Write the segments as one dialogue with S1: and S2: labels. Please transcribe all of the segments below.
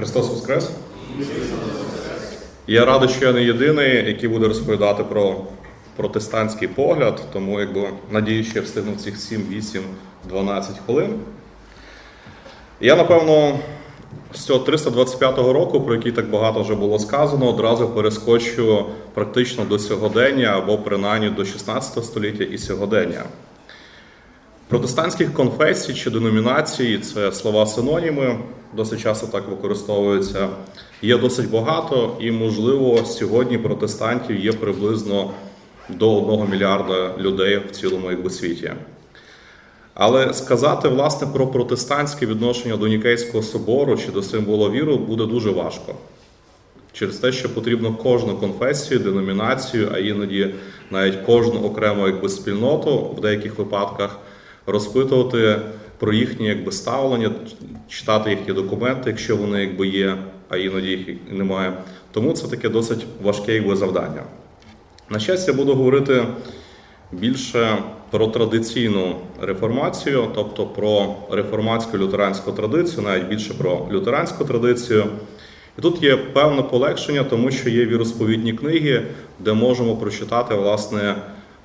S1: Христос Воскрес! Я радий, що я не єдиний, який буде розповідати про протестантський погляд, тому якби надію, що я встигну цих 7, 8, 12 хвилин. Я, напевно, з цього 325 року, про який так багато вже було сказано, одразу перескочу практично до сьогодення або принаймні до 16 століття і сьогодення. Протестантських конфесій чи деномінацій це слова синоніми, досить часто так використовуються. Є досить багато, і, можливо, сьогодні протестантів є приблизно до 1 мільярда людей в цілому якби, світі. Але сказати власне про протестантське відношення до Нікейського собору чи до символу віру буде дуже важко. Через те, що потрібно кожну конфесію, деномінацію, а іноді навіть кожну окрему якби, спільноту в деяких випадках розпитувати про їхнє якби, ставлення, читати їхні документи, якщо вони якби, є, а іноді їх немає. Тому це таке досить важке якби, завдання. На щастя, буду говорити більше про традиційну реформацію, тобто про реформатську лютеранську традицію, навіть більше про лютеранську традицію. І тут є певне полегшення, тому що є віросповідні книги, де можемо прочитати власне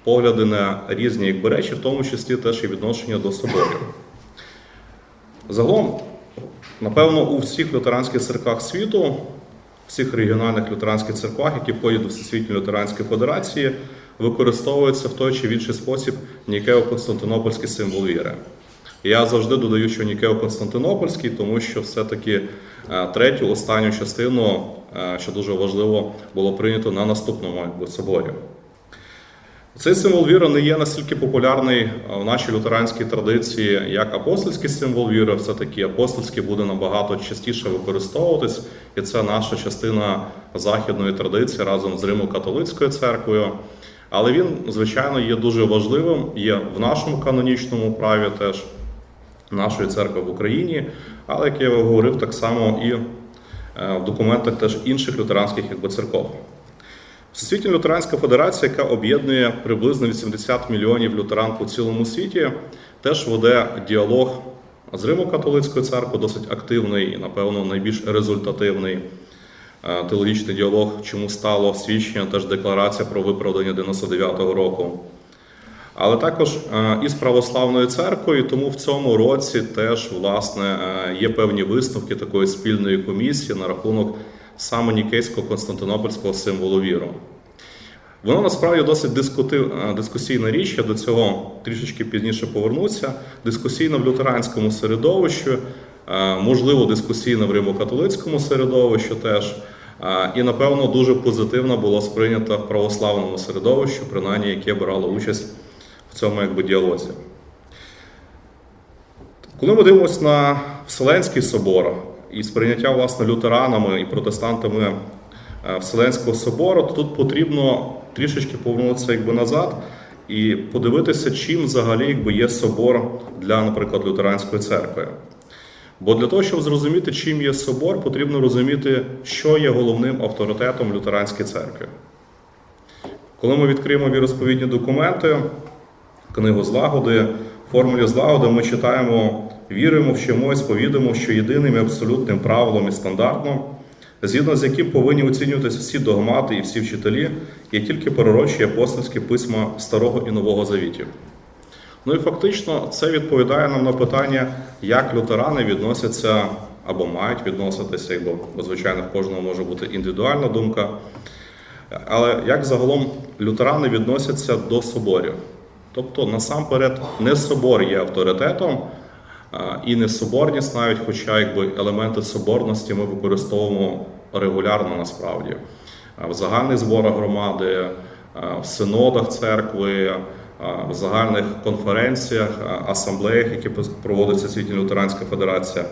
S1: погляди на різні якби, речі, в тому числі теж і відношення до соборів. Загалом, напевно, у всіх лютеранських церквах світу, всіх регіональних лютеранських церквах, які входять до Всесвітньої лютеранської федерації, використовується в той чи інший спосіб Нікео-Константинопольський символ віри. Я завжди додаю, що Нікео-Константинопольський, тому що все-таки е, третю, останню частину, е, що дуже важливо, було прийнято на наступному соборі. Цей символ віри не є настільки популярний в нашій лютеранській традиції, як апостольський символ віри. Все-таки апостольський буде набагато частіше використовуватись, і це наша частина західної традиції разом з Римо-католицькою церквою. Але він, звичайно, є дуже важливим, є в нашому канонічному праві теж нашої церкви в Україні, але як я говорив, так само і е, в документах теж інших лютеранських якби, церков. Всесвітня лютеранська федерація, яка об'єднує приблизно 80 мільйонів лютеран по цілому світі, теж веде діалог з Римо-католицькою церквою, досить активний і, напевно, найбільш результативний е, теологічний діалог, чому стало свідчення теж декларація про виправдання 99-го року. Але також е, і з православною церквою, тому в цьому році теж власне е, є певні висновки такої спільної комісії на рахунок саме нікейського константинопольського символу віру. Воно насправді досить дискутив, е, дискусійна річ, я до цього трішечки пізніше повернуся. Дискусійна в лютеранському середовищі, е, можливо, дискусійна в римо-католицькому середовищі теж. Е, І, напевно, дуже позитивно було сприйнято в православному середовищі, принаймні, яке брало участь в цьому якби, діалозі. Коли ми дивимося на Вселенський собор і сприйняття власне лютеранами і протестантами е, Вселенського собору, то тут потрібно трішечки повернутися якби назад і подивитися, чим взагалі якби, є собор для, наприклад, лютеранської церкви. Бо для того, щоб зрозуміти, чим є собор, потрібно розуміти, що є головним авторитетом лютеранської церкви. Коли ми відкриємо віросповідні документи, книгу злагоди, формулі злагоди ми читаємо, віримо, вчимо, сповідуємо, що єдиним і абсолютним правилом і стандартом, згідно з яким повинні оцінюватися всі догмати і всі вчителі, є тільки пророчі апостольські письма Старого і Нового Завітів. Ну і фактично це відповідає нам на питання, як лютерани відносяться або мають відноситися, якби, бо, звичайно, в кожного може бути індивідуальна думка. Але як загалом лютерани відносяться до соборів? Тобто, насамперед, не собор є авторитетом, і не соборність навіть, хоча якби елементи соборності ми використовуємо регулярно насправді. В загальних зборах громади, в синодах церкви, в загальних конференціях, асамблеях, які проводиться Світня Лютеранська Федерація.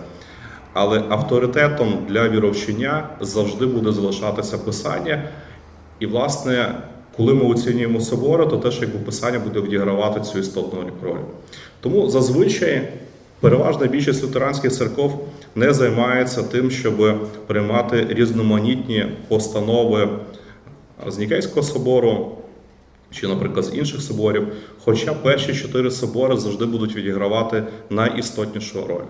S1: Але авторитетом для віровчення завжди буде залишатися писання. І, власне, коли ми оцінюємо собори, то теж якби писання буде відігравати цю істотну роль. Тому зазвичай переважна більшість лютеранських церков не займається тим, щоб приймати різноманітні постанови з Нікейського собору чи, наприклад, з інших соборів. Хоча перші чотири собори завжди будуть відігравати найістотнішу роль.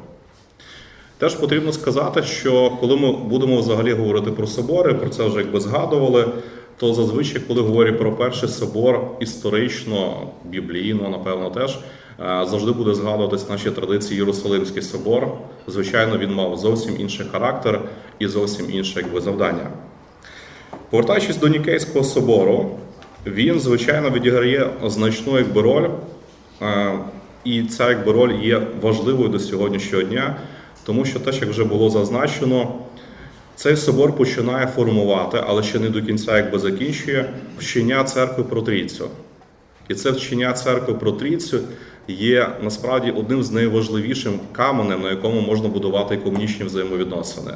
S1: Теж потрібно сказати, що коли ми будемо взагалі говорити про собори, про це вже якби згадували, то зазвичай, коли говорять про перший собор, історично, біблійно, напевно, теж завжди буде згадуватись наші традиції Єрусалимський собор. Звичайно, він мав зовсім інший характер і зовсім інше якби, завдання. Повертаючись до Нікейського собору, він, звичайно, відіграє значну якби, роль, е, і ця якби, роль є важливою до сьогоднішнього дня, тому що теж, як вже було зазначено, цей собор починає формувати, але ще не до кінця якби закінчує вчення церкви про трійцю. І це вчення церкви про трійцю є насправді одним з найважливіших каменем, на якому можна будувати економічні взаємовідносини.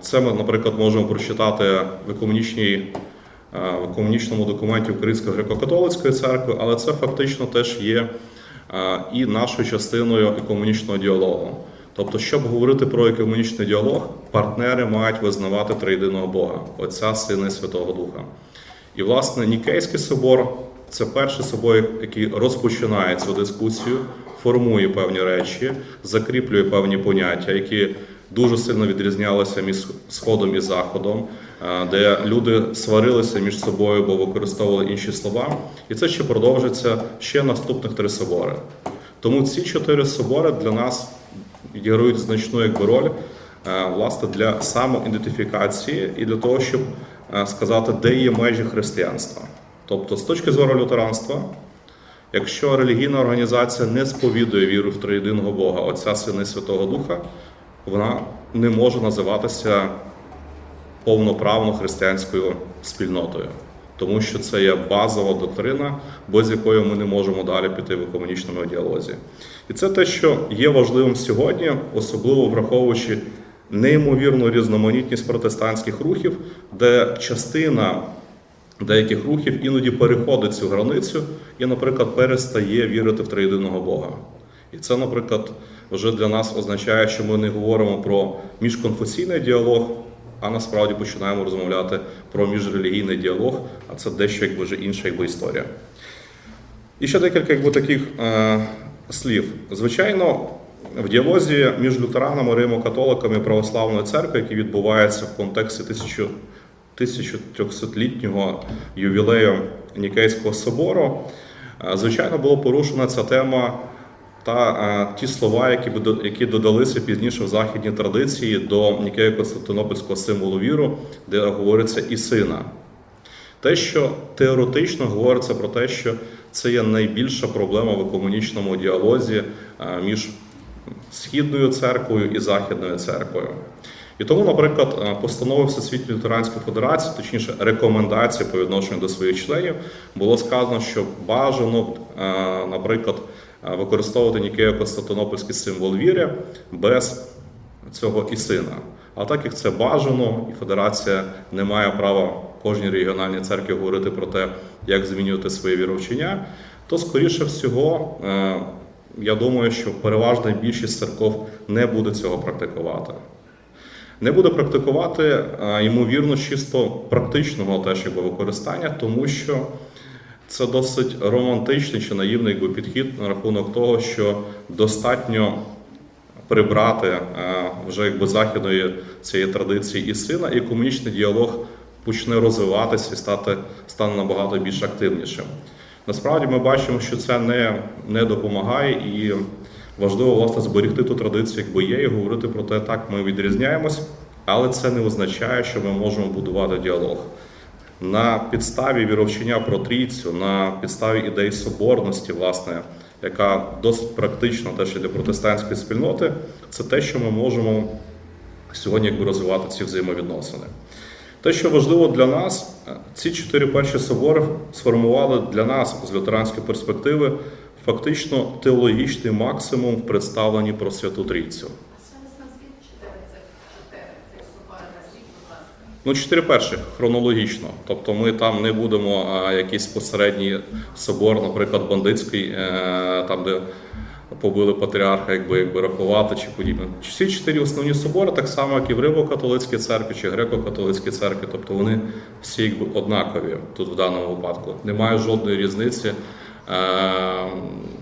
S1: Це ми, наприклад, можемо прочитати в економічній в економічному документі Української греко-католицької церкви, але це фактично теж є і нашою частиною економічного діалогу. Тобто, щоб говорити про економічний діалог, партнери мають визнавати триєдиного Бога, Отця, Сина і Святого Духа. І, власне, Нікейський собор це перший собор, який розпочинає цю дискусію, формує певні речі, закріплює певні поняття, які дуже сильно відрізнялися між сходом і заходом, е, де люди сварилися між собою, бо використовували інші слова. І це ще продовжиться ще наступних три собори. Тому ці чотири собори для нас відіграють значну якби роль е, власне для самоідентифікації і для того, щоб е, сказати, де є межі християнства. Тобто, з точки зору лютеранства, якщо релігійна організація не сповідує віру в триєдиного Бога, Отця Сина і Святого Духа, вона не може називатися повноправно християнською спільнотою, тому що це є базова доктрина, без якої ми не можемо далі піти в економічному діалозі. І це те, що є важливим сьогодні, особливо враховуючи неймовірну різноманітність протестантських рухів, де частина деяких рухів іноді переходить цю границю і, наприклад, перестає вірити в триєдиного Бога. І це, наприклад, вже для нас означає, що ми не говоримо про міжконфесійний діалог, а насправді починаємо розмовляти про міжрелігійний діалог, а це дещо якби вже інша якби, історія. І ще декілька якби, таких е, слів. Звичайно, в діалозі між лютеранами, римо-католиками і православною церквою, який відбувається в контексті 1000 1300-літнього ювілею Нікейського собору, е, звичайно, було порушена ця тема та е, ті слова, які які додалися пізніше в західній традиції до Нікею Константинопольського символу віру, де говориться і сина. Те, що теоретично говориться про те, що це є найбільша проблема в екомунічному діалозі е, між східною церквою і західною церквою. І тому, наприклад, е, постанови Всесвітньої лютеранської федерації, точніше, рекомендації по відношенню до своїх членів, було сказано, що бажано, е, наприклад, е, використовувати Нікею Константинопольський символ віри без цього і сина. А так як це бажано, і федерація не має права кожній регіональній церкві говорити про те, як змінювати своє віровчення, то скоріше всього, я думаю, що переважна більшість церков не буде цього практикувати. Не буде практикувати, е, ймовірно, чисто практичного теж якби використання, тому що це досить романтичний чи наївний якби, підхід на рахунок того, що достатньо прибрати е, вже якби західної цієї традиції і сина, і комунічний діалог почне розвиватися і стати стане набагато більш активнішим. Насправді ми бачимо, що це не, не допомагає, і важливо власне зберегти ту традицію, якби є, і говорити про те, так ми відрізняємось, але це не означає, що ми можемо будувати діалог. На підставі віровчення про трійцю, на підставі ідеї соборності, власне, яка досить практична теж і для протестантської спільноти, це те, що ми можемо сьогодні якби розвивати ці взаємовідносини. Те, що важливо для нас, ці чотири перші собори сформували для нас з лютеранської перспективи фактично теологічний максимум в представленні про Святу Трійцю. Ну, чотири перших хронологічно. Тобто ми там не будемо а, якийсь посередній собор, наприклад, бандитський, е, там, де побили патріарха, якби, якби рахувати чи подібне. Всі чотири основні собори, так само, як і в Римо-католицькій церкві чи греко-католицькій церкві, тобто вони всі якби однакові тут в даному випадку. Немає жодної різниці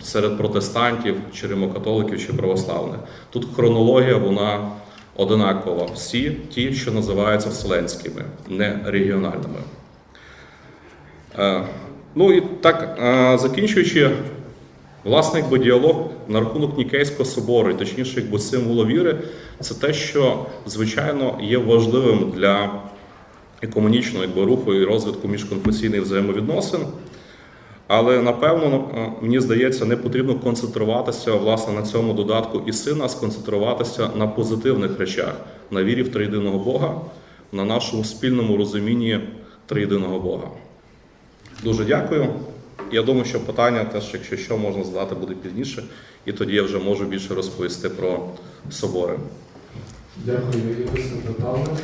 S1: серед протестантів, чи римокатоликів, чи православних. Тут хронологія вона одинакова. Всі ті, що називаються вселенськими, не регіональними. Е, Ну і так, е, закінчуючи, власне, якби діалог на рахунок Нікейського собору, і точніше, якби символу віри, це те, що звичайно є важливим для екомунічного якби, руху і розвитку міжконфесійних взаємовідносин. Але напевно, е, мені здається, не потрібно концентруватися власне на цьому додатку і сина, а сконцентруватися на позитивних речах, на вірі в триєдиного Бога, на нашому спільному розумінні триєдиного Бога. Дуже дякую. Я думаю, що питання теж, якщо що, можна задати буде пізніше, і тоді я вже можу більше розповісти про собори.
S2: Дякую, за питання.